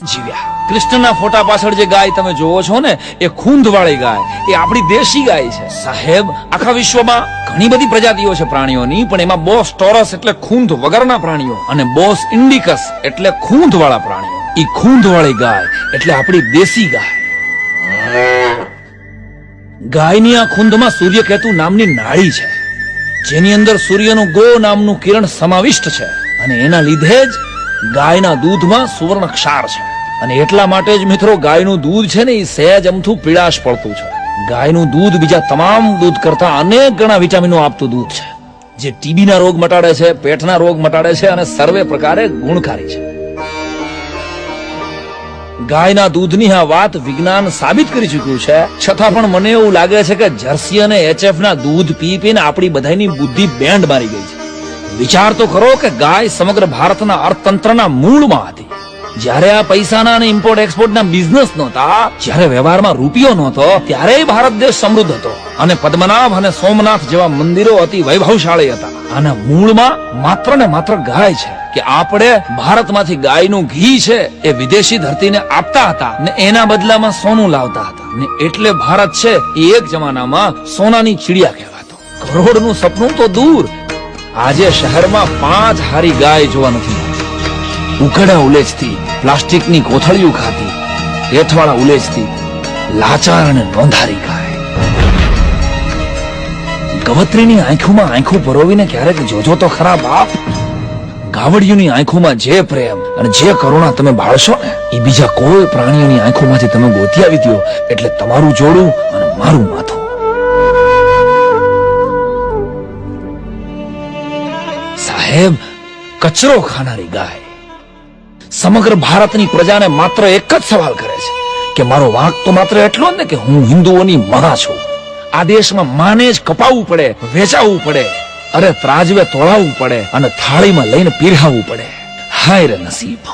જીવ્યા. કૃષ્ણના ફોટા પાછળ જે ગાય તમે જોવો છો ને, એ ખૂંધવાળી ગાય. એ આપણી દેશી ગાય છે. સાહેબ, આખા વિશ્વમાં ઘણી બધી પ્રજાતિઓ છે પ્રાણીઓની, પણ એમાં બોસ ટોરસ એટલે ખૂંધ વગરના પ્રાણીઓ અને બોસ ઇન્ડિકસ એટલે ખૂંધવાળા પ્રાણીઓ. ઈ ખૂંધવાળી ગાય એટલે આપણી દેશી ગાય. ગાયની આ ખૂંધમાં સૂર્યકેતુ નામની નાળી છે. જેની અંદર સૂર્યનું ગો નામનું કિરણ સમાવિષ્ટ છે. અને એના લીધે જ ગાયના દૂધમાં સુવર્ણ ક્ષાર છે. અને એટલા માટે જ મિત્રો ગાયનું દૂધ છે ને એ સહેજ અમથું પીળાશ પડતું છે. ગાયનું દૂધ બીજા તમામ દૂધ કરતા અનેક ગણા વિટામિનો આપતું દૂધ છે. જે ટીબીના રોગ મટાડે છે, પેટના રોગ મટાડે છે અને સર્વે પ્રકારે ગુણકારી છે. ગાયના દૂધની આ વાત વિજ્ઞાન સાબિત કરી ચૂક્યું છે, છતાં પણ મને એવું લાગે છે કે જર્સી અને એચએફ ના દૂધ પી પીને આપણી બધાની બુદ્ધિ બેન્ડ મારી ગઈ છે. વિચાર તો કરો કે ગાય સમગ્ર ભારતના અર્થતંત્રના મૂળમાં હતી. જ્યારે આ પૈસાના અને ઇમ્પોર્ટ એક્સપોર્ટના બિઝનેસ નહોતા, જ્યારે વ્યવહારમાં રૂપિયો નહોતો ત્યારે ભારત દેશ સમૃદ્ધ હતો. અને પદ્મનાભ અને સોમનાથ જેવા મંદિરો અતિ વૈભવશાળી હતા. અને મૂળમાં માત્ર ને માત્ર ગાય છે. કે આપણે ભારતમાંથી ગાયનું ઘી છે એ વિદેશી ધરતીને આપતા હતા ને એના બદલામાં સોનું લાવતા હતા. ને એટલે ભારત છે એક જમાનામાં સોનાની ચીડિયા કહેવાતો. કરોડનું સપનું તો દૂર આજે શહેરમાં પાંચ હારી ગાય જોવા નથી ઉઘડા ઉલેજથી પ્લાસ્ટિકની કોથળીઓ ખાતી હેઠવાળા ઉલેજથી લાચાર અને નોંધારી ગાય. ગવત્રીની આંખોમાં આંખો પરોવીને ક્યારેક જોજો તો ખરા બાપ ગાવડિયુની આંખોમાં જે પ્રેમ અને જે કરુણા તમે બાળશો ને, એ બીજા કોઈ પ્રાણીઓની આંખોમાંથી તમે ગોતી આવી દ્યો. એટલે તમારું જોડું અને મારું માથું. સાહેબ, કચરો ખાનારી ગાય. સમગ્ર ભારતની પ્રજાને માત્ર એક જ સવાલ કરે છે, કે મારો વાંક તો માત્ર એટલો જ ને કે હું હિન્દુઓની માં છું. આ દેશમાં માને જ કપાવવું પડે, વેચાવવું પડે, અરે ત્રાજવે તોળાવવું પડે અને થાળીમાં લઈને પીરહાવવું પડે. હાય રે નસીબ.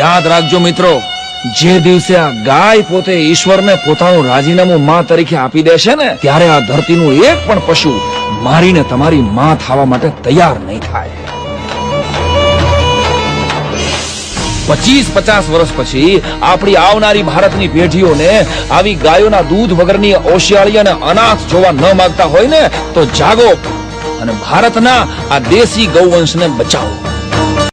યાદ રાખજો મિત્રો, જે દિવસે આ ગાય પોતે ઈશ્વરને પોતાનું રાજીનામું માં તરીકે આપી દેશે ને, ત્યારે આ ધરતીનું એક પણ પશુ મારીને તમારી માં થવા માટે તૈયાર નહીં થાય. પચીસ પચાસ વર્ષ પછી આપણી આવનારી ભારતની પેઢીઓને આવી ગાયોના દૂધ વગરની ઓશિયાળી અને અનાથ જોવા ન માંગતા હોય ને, તો જાગો અને ભારતના આ દેશી ગૌવંશને બચાવો.